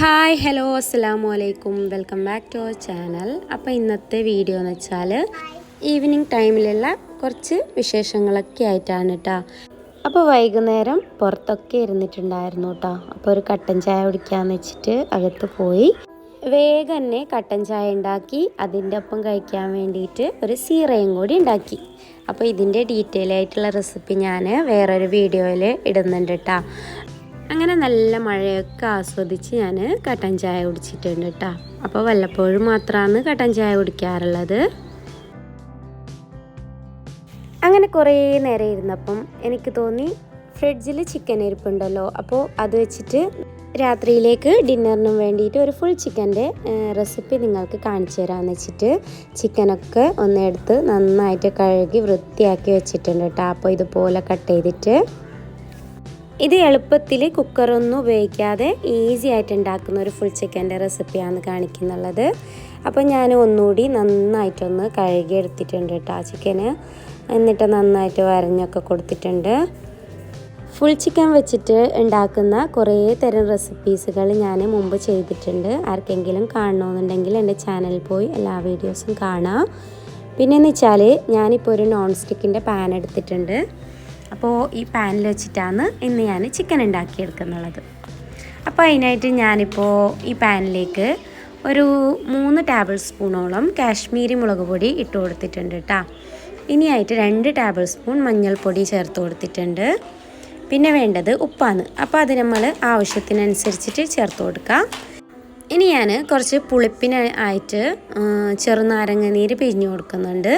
Hi hello അസ്സാം വലൈക്കും welcome back to our channel. അപ്പോൾ ഇന്നത്തെ വീഡിയോ എന്ന് വെച്ചാൽ ഈവനിങ് ടൈമിലുള്ള കുറച്ച് വിശേഷങ്ങളൊക്കെ ആയിട്ടാണ് കേട്ടോ അപ്പോൾ വൈകുന്നേരം പുറത്തൊക്കെ ഇരുന്നിട്ടുണ്ടായിരുന്നു കേട്ടോ അപ്പോൾ ഒരു കട്ടൻ ചായ കുടിക്കാമെന്ന് വെച്ചിട്ട് അകത്ത് പോയി. വേഗം തന്നെ കട്ടൻ ചായ ഉണ്ടാക്കി അതിന്റെ ഒപ്പം കഴിക്കാൻ വേണ്ടിയിട്ട് ഒരു സീറയും കൂടി ഉണ്ടാക്കി. അപ്പോൾ ഇതിന്റെ ഡീറ്റെയിൽ ആയിട്ടുള്ള റെസിപ്പി ഞാൻ വേറൊരു വീഡിയോയിൽ ഇടുന്നുണ്ട് കേട്ടോ അങ്ങനെ നല്ല മഴയൊക്കെ ആസ്വദിച്ച് ഞാൻ കട്ടൻ ചായ കുടിച്ചിട്ടുണ്ട് കേട്ടോ അപ്പോൾ വല്ലപ്പോഴും മാത്രമാണ് കട്ടൻ ചായ കുടിക്കാറുള്ളത്. അങ്ങനെ കുറേ നേരം ഇരുന്നപ്പം എനിക്ക് തോന്നി ഫ്രിഡ്ജിൽ ചിക്കൻ ഇരിപ്പുണ്ടല്ലോ അപ്പോൾ അത് വെച്ചിട്ട് രാത്രിയിലേക്ക് ഡിന്നറിനും വേണ്ടിയിട്ട് ഒരു ഫുൾ ചിക്കന്റെ റെസിപ്പി നിങ്ങൾക്ക് കാണിച്ചു തരാമെന്ന് വെച്ചിട്ട് ചിക്കനൊക്കെ ഒന്നെടുത്ത് നന്നായിട്ട് കഴുകി വൃത്തിയാക്കി വെച്ചിട്ടുണ്ട് കേട്ടോ അപ്പോൾ ഇതുപോലെ കട്ട് ചെയ്തിട്ട് ഇത് എളുപ്പത്തിൽ കുക്കറൊന്നും ഉപയോഗിക്കാതെ ഈസി ആയിട്ട് ഉണ്ടാക്കുന്ന ഒരു ഫുൾ ചിക്കന്റെ റെസിപ്പിയാണ് കാണിക്കുന്നുള്ളത്. അപ്പോൾ ഞാൻ ഒന്നുകൂടി നന്നായിട്ടൊന്ന് കഴുകി എടുത്തിട്ടുണ്ട് കേട്ടോ ചിക്കന് എന്നിട്ട് നന്നായിട്ട് വരഞ്ഞൊക്കെ കൊടുത്തിട്ടുണ്ട്. ഫുൾ ചിക്കൻ വെച്ചിട്ട് ഉണ്ടാക്കുന്ന കുറേ തരം റെസിപ്പീസുകൾ ഞാൻ മുമ്പ് ചെയ്തിട്ടുണ്ട്. ആർക്കെങ്കിലും കാണണമെന്നുണ്ടെങ്കിൽ എന്റെ ചാനലിൽ പോയി എല്ലാ വീഡിയോസും കാണാം. പിന്നെയെന്ന് വെച്ചാൽ ഞാനിപ്പോൾ ഒരു നോൺ സ്റ്റിക്കിന്റെ പാൻ എടുത്തിട്ടുണ്ട്. അപ്പോൾ ഈ പാനിൽ വെച്ചിട്ടാണ് ഇന്ന് ഞാൻ ചിക്കൻ ഉണ്ടാക്കിയെടുക്കുന്നുള്ളത്. അപ്പോൾ അതിനായിട്ട് ഞാനിപ്പോൾ ഈ പാനിലേക്ക് ഒരു മൂന്ന് ടേബിൾ സ്പൂണോളം കാശ്മീരി മുളക് പൊടി ഇട്ട് കൊടുത്തിട്ടുണ്ട് കേട്ടോ ഇനിയായിട്ട് രണ്ട് ടേബിൾ സ്പൂൺ മഞ്ഞൾപ്പൊടി ചേർത്ത് കൊടുത്തിട്ടുണ്ട്. പിന്നെ വേണ്ടത് ഉപ്പാണ്. അപ്പോൾ അത് നമ്മൾ ആവശ്യത്തിനനുസരിച്ചിട്ട് ചേർത്ത് കൊടുക്കാം. ഇനി ഞാൻ കുറച്ച് പുളിപ്പിന് ആയിട്ട് ചെറുനാരങ്ങ നീര് പിഴിഞ്ഞു കൊടുക്കുന്നുണ്ട്.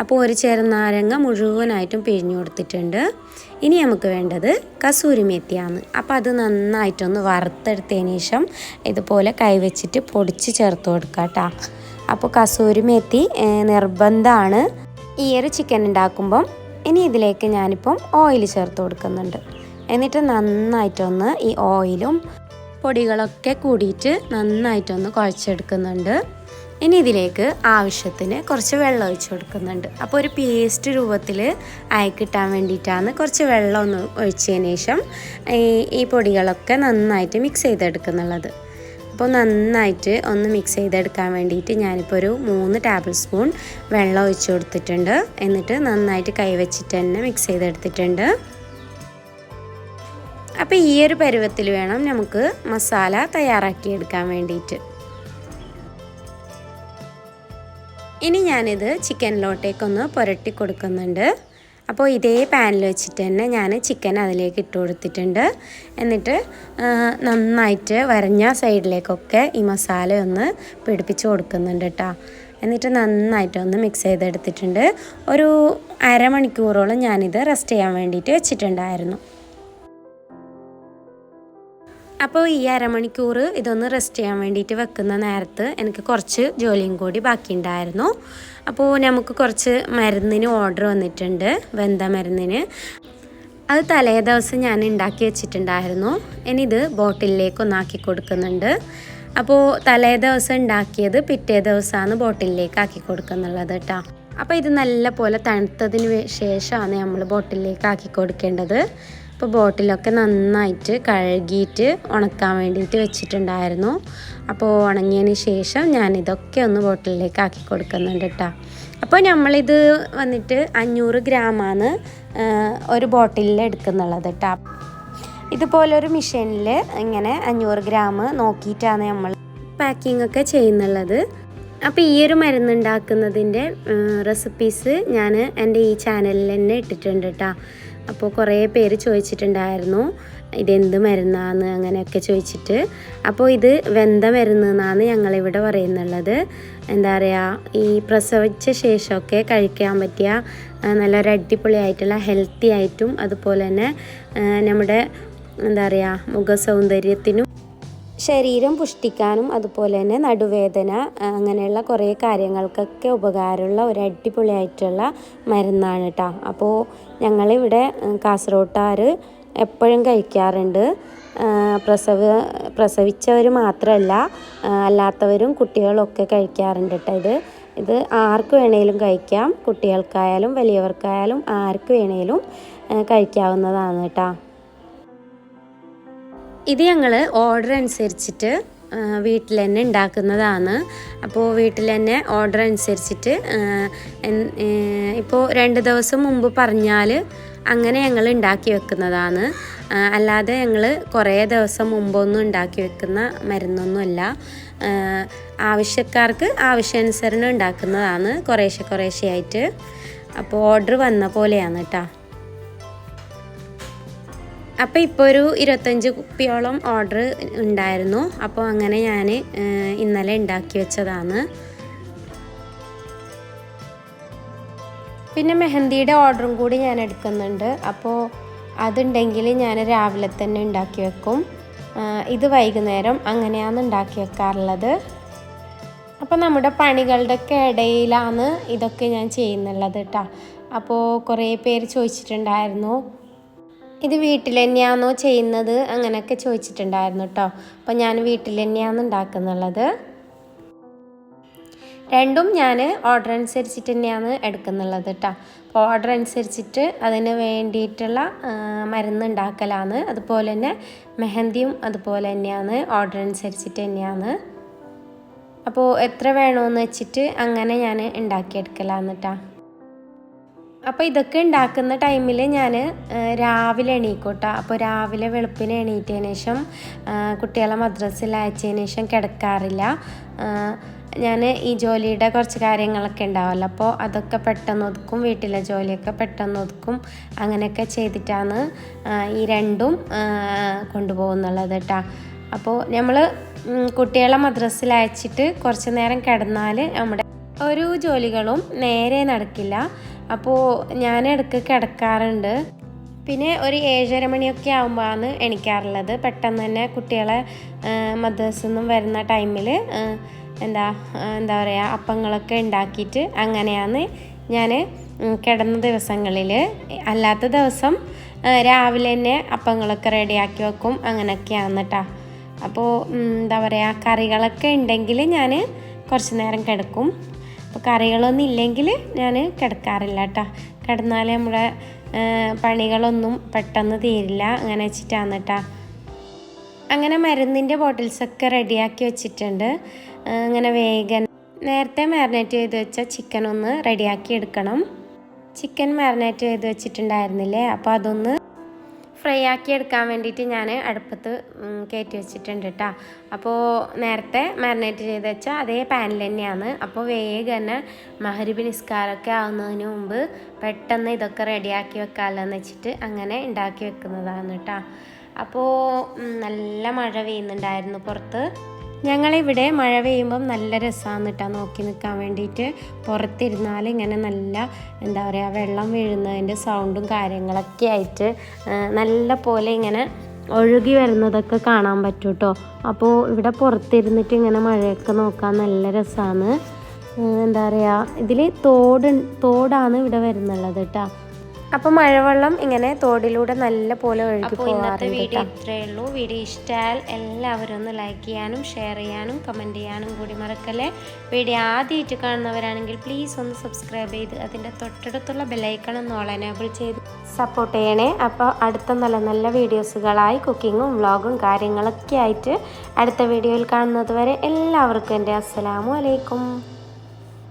അപ്പോൾ ഒരു ചെറുനാരങ്ങ മുഴുവനായിട്ടും പിഴിഞ്ഞു കൊടുത്തിട്ടുണ്ട്. ഇനി നമുക്ക് വേണ്ടത് കസൂരി മേത്തിയാണ്. അപ്പോൾ അത് നന്നായിട്ടൊന്ന് വറുത്തെടുത്തതിന് ശേഷം ഇതുപോലെ കൈവച്ചിട്ട് പൊടിച്ച് ചേർത്ത് കൊടുക്കുക കേട്ടോ അപ്പോൾ കസൂരി മേത്തി നിർബന്ധമാണ് ഈ ഒരു ചിക്കൻ ഉണ്ടാക്കുമ്പം ഇനി ഇതിലേക്ക് ഞാനിപ്പം ഓയിൽ ചേർത്ത് കൊടുക്കുന്നുണ്ട്. എന്നിട്ട് നന്നായിട്ടൊന്ന് ഈ ഓയിലും പൊടികളൊക്കെ കൂടിയിട്ട് നന്നായിട്ടൊന്ന് കുഴച്ചെടുക്കുന്നുണ്ട്. ഇനി ഇതിലേക്ക് ആവശ്യത്തിന് കുറച്ച് വെള്ളം ഒഴിച്ചു കൊടുക്കുന്നുണ്ട്. അപ്പോൾ ഒരു പേസ്റ്റ് രൂപത്തിൽ ആയി കിട്ടാൻ വേണ്ടിയിട്ടാണ് കുറച്ച് വെള്ളം ഒന്ന് ഒഴിച്ചതിന് ശേഷം ഈ പൊടികളൊക്കെ നന്നായിട്ട് മിക്സ് ചെയ്തെടുക്കുന്നുള്ളത്. അപ്പോൾ നന്നായിട്ട് ഒന്ന് മിക്സ് ചെയ്തെടുക്കാൻ വേണ്ടിയിട്ട് ഞാനിപ്പോൾ ഒരു മൂന്ന് ടേബിൾ സ്പൂൺ വെള്ളം ഒഴിച്ചു കൊടുത്തിട്ടുണ്ട്. എന്നിട്ട് നന്നായിട്ട് കൈവച്ചിട്ട് തന്നെ മിക്സ് ചെയ്തെടുത്തിട്ടുണ്ട്. അപ്പോൾ ഈ ഒരു പരുവത്തിൽ വേണം നമുക്ക് മസാല തയ്യാറാക്കിയെടുക്കാൻ വേണ്ടിയിട്ട്. ഇനി ഞാനിത് ചിക്കനിലോട്ടേക്കൊന്ന് പുരട്ടി കൊടുക്കുന്നുണ്ട്. അപ്പോൾ ഇതേ പാനിൽ വെച്ചിട്ട് തന്നെ ഞാൻ ചിക്കൻ അതിലേക്ക് ഇട്ട് കൊടുത്തിട്ടുണ്ട്. എന്നിട്ട് നന്നായിട്ട് വരഞ്ഞ സൈഡിലേക്കൊക്കെ ഈ മസാല ഒന്ന് പിടിപ്പിച്ച് കൊടുക്കുന്നുണ്ട് കേട്ടോ എന്നിട്ട് നന്നായിട്ടൊന്ന് മിക്സ് ചെയ്തെടുത്തിട്ടുണ്ട്. ഒരു അരമണിക്കൂറോളം ഞാനിത് റെസ്റ്റ് ചെയ്യാൻ വേണ്ടിയിട്ട് വെച്ചിട്ടുണ്ടായിരുന്നു. അപ്പോൾ ഈ അരമണിക്കൂർ ഇതൊന്ന് റെസ്റ്റ് ചെയ്യാൻ വേണ്ടിയിട്ട് വെക്കുന്ന നേരത്ത് എനിക്ക് കുറച്ച് ജോലിയും കൂടി ബാക്കിയുണ്ടായിരുന്നു. അപ്പോൾ നമുക്ക് കുറച്ച് മരുന്നിന് ഓർഡർ വന്നിട്ടുണ്ട് വെന്ത മരുന്നിന്. അത് തലേ ദിവസം ഞാൻ ഉണ്ടാക്കി വെച്ചിട്ടുണ്ടായിരുന്നു. ഇനി ഇത് ബോട്ടിലേക്ക് ഒന്നാക്കി കൊടുക്കുന്നുണ്ട്. അപ്പോൾ തലേ ദിവസം ഉണ്ടാക്കിയത് പിറ്റേ ദിവസമാണ് ബോട്ടിലേക്ക് ആക്കി കൊടുക്കുന്നുള്ളത് കേട്ടോ അപ്പോൾ ഇത് നല്ല പോലെ തണുത്തതിന് ശേഷമാണ് നമ്മൾ ബോട്ടിലേക്ക് ആക്കി കൊടുക്കേണ്ടത്. അപ്പോൾ ബോട്ടിലൊക്കെ നന്നായിട്ട് കഴുകിയിട്ട് ഉണക്കാൻ വേണ്ടിയിട്ട് വെച്ചിട്ടുണ്ടായിരുന്നു. അപ്പോൾ ഉണങ്ങിയതിന് ശേഷം ഞാൻ ഇതൊക്കെ ഒന്ന് ബോട്ടിലേക്ക് ആക്കി കൊടുക്കുന്നുണ്ട് കേട്ടോ അപ്പോൾ നമ്മളിത് വന്നിട്ട് അഞ്ഞൂറ് ഗ്രാമാണ് ഒരു ബോട്ടിലിൽ എടുക്കുന്നുള്ളത് കേട്ടോ ഇതുപോലൊരു മെഷീനിൽ ഇങ്ങനെ അഞ്ഞൂറ് ഗ്രാം നോക്കിയിട്ടാണ് നമ്മൾ പാക്കിംഗ് ഒക്കെ ചെയ്യുന്നുള്ളത്. അപ്പോൾ ഈ ഒരു മരുന്നുണ്ടാക്കുന്നതിന്റെ റെസിപ്പീസ് ഞാൻ എന്റെ ഈ ചാനലിൽ തന്നെ ഇട്ടിട്ടുണ്ട് കേട്ടോ അപ്പോൾ കുറേ പേര് ചോദിച്ചിട്ടുണ്ടായിരുന്നു ഇതെന്ത് മരുന്നാന്ന്? അങ്ങനെയൊക്കെ ചോദിച്ചിട്ട്. അപ്പോൾ ഇത് വെന്ത മരുന്ന് എന്നാണ് ഞങ്ങളിവിടെ പറയുന്നുള്ളത്. എന്താ പറയുക ഈ പ്രസവിച്ച ശേഷമൊക്കെ കഴിക്കാൻ പറ്റിയ നല്ലൊരു അടിപൊളിയായിട്ടുള്ള ഹെൽത്തി ആയിട്ടും അതുപോലെ തന്നെ നമ്മുടെ എന്താ പറയുക മുഖ സൗന്ദര്യത്തിനും ശരീരം പുഷ്ടിക്കാനും അതുപോലെ തന്നെ നടുവേദന അങ്ങനെയുള്ള കുറേ കാര്യങ്ങൾക്കൊക്കെ ഉപകാരമുള്ള ഒരു അടിപൊളിയായിട്ടുള്ള മരുന്നാണ് കേട്ടോ അപ്പോൾ ഞങ്ങളിവിടെ കാസർഗോട്ടാർ എപ്പോഴും കഴിക്കാറുണ്ട്. പ്രസവ പ്രസവിച്ചവർ മാത്രമല്ല അല്ലാത്തവരും കുട്ടികളൊക്കെ കഴിക്കാറുണ്ട് കേട്ടോ ഇത്. ഇത് ആർക്ക് വേണേലും കഴിക്കാം. കുട്ടികൾക്കായാലും വലിയവർക്കായാലും ആർക്ക് വേണേലും കഴിക്കാവുന്നതാണ് കേട്ടോ ഇത് ഞങ്ങൾ ഓർഡർ അനുസരിച്ചിട്ട് വീട്ടിൽ തന്നെ ഉണ്ടാക്കുന്നതാണ് അപ്പോൾ വീട്ടിൽ തന്നെ ഓർഡർ അനുസരിച്ചിട്ട് ഇപ്പോൾ രണ്ട് ദിവസം മുമ്പ് പറഞ്ഞാൽ അങ്ങനെ ഞങ്ങൾ ഉണ്ടാക്കി വെക്കുന്നതാണ്. അല്ലാതെ ഞങ്ങൾ കുറേ ദിവസം മുമ്പൊന്നും ഉണ്ടാക്കി വെക്കുന്ന മരുന്നൊന്നുമല്ല. ആവശ്യക്കാർക്ക് ആവശ്യാനുസരണം ഉണ്ടാക്കുന്നതാണ് കുറേശ്ശെ കുറേശ്ശെ ആയിട്ട് അപ്പോൾ ഓർഡർ വന്ന പോലെയാണ് കേട്ടോ അപ്പോൾ ഇപ്പോൾ ഒരു ഇരുപത്തഞ്ച് കുപ്പിയോളം ഓർഡർ ഉണ്ടായിരുന്നു. അപ്പോൾ അങ്ങനെ ഞാൻ ഇന്നലെ ഉണ്ടാക്കി വെച്ചതാണ്. പിന്നെ മെഹന്തിയുടെ ഓർഡറും കൂടി ഞാൻ എടുക്കുന്നുണ്ട്. അപ്പോൾ അതുണ്ടെങ്കിൽ ഞാൻ രാവിലെ തന്നെ ഉണ്ടാക്കി വെക്കും. ഇത് വൈകുന്നേരം അങ്ങനെയാണ് ഉണ്ടാക്കി വെക്കാറുള്ളത്. അപ്പോൾ നമ്മുടെ പണികളുടെയൊക്കെ ഇടയിലാണ് ഇതൊക്കെ ഞാൻ ചെയ്യുന്നുള്ളത് കേട്ടോ അപ്പോൾ കുറേ പേര് ചോദിച്ചിട്ടുണ്ടായിരുന്നു. ഇത് വീട്ടിൽ തന്നെയാണോ ചെയ്യുന്നത്? അങ്ങനെയൊക്കെ ചോദിച്ചിട്ടുണ്ടായിരുന്നു കേട്ടോ അപ്പോൾ ഞാൻ വീട്ടിൽ തന്നെയാണ് ഉണ്ടാക്കുന്നുള്ളത്. രണ്ടും ഞാൻ ഓർഡർ അനുസരിച്ചിട്ട് തന്നെയാണ് എടുക്കുന്നുള്ളത് കേട്ടോ അപ്പോൾ ഓർഡർ അനുസരിച്ചിട്ട് അതിന് വേണ്ടിയിട്ടുള്ള മരുന്ന് ഉണ്ടാക്കലാണ്. അതുപോലെ തന്നെ മെഹന്തിയും അതുപോലെ തന്നെയാണ് ഓർഡർ അനുസരിച്ചിട്ട് തന്നെയാണ്. അപ്പോൾ എത്ര വേണമെന്ന് വെച്ചിട്ട് അങ്ങനെ ഞാൻ ഉണ്ടാക്കിയെടുക്കലാണ് കേട്ടോ അപ്പോൾ ഇതൊക്കെ ഉണ്ടാക്കുന്ന ടൈമിൽ ഞാൻ രാവിലെ എണീക്കോട്ട. അപ്പോൾ രാവിലെ വെളുപ്പിന് എണീറ്റതിന് ശേഷം കുട്ടികളെ മദ്രസയിൽ അയച്ചതിന് ശേഷം കിടക്കാറില്ല. ഞാൻ ഈ ജോലിയുടെ കുറച്ച് കാര്യങ്ങളൊക്കെ ഉണ്ടാവുമല്ലോ അപ്പോൾ അതൊക്കെ പെട്ടെന്ന് ഒതുക്കും വീട്ടിലെ ജോലിയൊക്കെ പെട്ടെന്ന് ഒതുക്കും. അങ്ങനെയൊക്കെ ചെയ്തിട്ടാണ് ഈ രണ്ടും കൊണ്ടുപോകുന്നുള്ളത് കേട്ടോ അപ്പോൾ നമ്മൾ കുട്ടികളെ മദ്രസയിൽ അയച്ചിട്ട് കുറച്ച് നേരം കിടന്നാൽ നമ്മുടെ ഒരു ജോലികളും നേരെ നടക്കില്ല. അപ്പോൾ ഞാൻ ഇടയ്ക്ക് കിടക്കാറുണ്ട്. പിന്നെ ഒരു ഏഴര മണിയൊക്കെ ആകുമ്പോഴാണ് എണിക്കാറുള്ളത്. പെട്ടെന്ന് തന്നെ കുട്ടികളെ മദ്രസിൽ നിന്നും വരുന്ന ടൈമിൽ എന്താ എന്താ പറയുക അപ്പങ്ങളൊക്കെ ഉണ്ടാക്കിയിട്ട് അങ്ങനെയാണ് ഞാൻ കിടന്ന ദിവസങ്ങളിൽ അല്ലാത്ത ദിവസം രാവിലെ തന്നെ അപ്പങ്ങളൊക്കെ റെഡിയാക്കി വെക്കും. അങ്ങനെയൊക്കെയാണ് കേട്ടോ അപ്പോൾ എന്താ പറയുക കറികളൊക്കെ ഉണ്ടെങ്കിൽ ഞാൻ കുറച്ച് നേരം കിടക്കും. അപ്പോൾ കറികളൊന്നും ഇല്ലെങ്കിൽ ഞാൻ കിടക്കാറില്ല കേട്ടോ കിടന്നാൽ നമ്മുടെ പണികളൊന്നും പെട്ടെന്ന് തീരില്ല. അങ്ങനെ വെച്ചിട്ടാണ് കേട്ടോ അങ്ങനെ മരുന്നിന്റെ ബോട്ടിൽസൊക്കെ റെഡിയാക്കി വെച്ചിട്ടുണ്ട്. അങ്ങനെ വേഗം നേരത്തെ മാരിനേറ്റ് ചെയ്ത് വെച്ച ചിക്കൻ ഒന്ന് റെഡിയാക്കി എടുക്കണം. ചിക്കൻ മാരിനേറ്റ് ചെയ്ത് വെച്ചിട്ടുണ്ടായിരുന്നില്ലേ? അപ്പോൾ അതൊന്ന് ഫ്രൈ ആക്കി എടുക്കാൻ വേണ്ടിയിട്ട് ഞാൻ അടുപ്പത്ത് കയറ്റി വെച്ചിട്ടുണ്ട് കേട്ടോ അപ്പോൾ നേരത്തെ മാരിനേറ്റ് ചെയ്ത് വെച്ചാൽ അതേ പാനിൽ തന്നെയാണ്. അപ്പോൾ വേഗം തന്നെ മഹരിബ് നിസ്കാരമൊക്കെ ആവുന്നതിന് മുമ്പ് പെട്ടെന്ന് ഇതൊക്കെ റെഡിയാക്കി വെക്കാമല്ലോ എന്ന് വെച്ചിട്ട് അങ്ങനെ ഉണ്ടാക്കി വെക്കുന്നതാണ് കേട്ടോ അപ്പോൾ നല്ല മഴ പെയ്യുന്നുണ്ടായിരുന്നു പുറത്ത്. ഞങ്ങളിവിടെ മഴ പെയ്യുമ്പം നല്ല രസമാണ് കേട്ടോ നോക്കി നിൽക്കാൻ വേണ്ടിയിട്ട് പുറത്തിരുന്നാൽ ഇങ്ങനെ നല്ല എന്താ പറയുക വെള്ളം വീഴുന്നതിന്റെ സൗണ്ടും കാര്യങ്ങളൊക്കെ ആയിട്ട് നല്ല പോലെ ഇങ്ങനെ ഒഴുകി വരുന്നതൊക്കെ കാണാൻ പറ്റും കേട്ടോ അപ്പോൾ ഇവിടെ പുറത്തിരുന്നിട്ട് ഇങ്ങനെ മഴയൊക്കെ നോക്കാൻ നല്ല രസമാണ് എന്താ പറയുക ഇതിൽ തോട് തോടാണ് ഇവിടെ വരുന്നുള്ളത് കേട്ടോ അപ്പോൾ മഴവെള്ളം ഇങ്ങനെ തോടിലൂടെ നല്ല പോലെ ഒഴുകി ഇന്നത്തെ വീഡിയോ. ഇത്രയേ ഉള്ളൂ വീഡിയോ ഇഷ്ടമായാൽ എല്ലാവരും ഒന്ന് ലൈക്ക് ചെയ്യാനും ഷെയർ ചെയ്യാനും കമന്റ് ചെയ്യാനും കൂടി മറക്കല്ലേ? വീഡിയോ ആദ്യമായിട്ട് കാണുന്നവരാണെങ്കിൽ പ്ലീസ് ഒന്ന് സബ്സ്ക്രൈബ് ചെയ്ത് അതിന്റെ തൊട്ടടുത്തുള്ള ബെല്ലൈക്കൺ ഒന്ന് ഓൾ എനേബിൾ ചെയ്ത് സപ്പോർട്ട് ചെയ്യണേ. അപ്പോൾ അടുത്ത നല്ല നല്ല വീഡിയോസുകളായി കുക്കിങ്ങും വ്ളോഗും കാര്യങ്ങളൊക്കെ ആയിട്ട് അടുത്ത വീഡിയോയിൽ കാണുന്നത് വരെ എല്ലാവർക്കും എന്റെ അസ്സലാമു അലൈക്കും.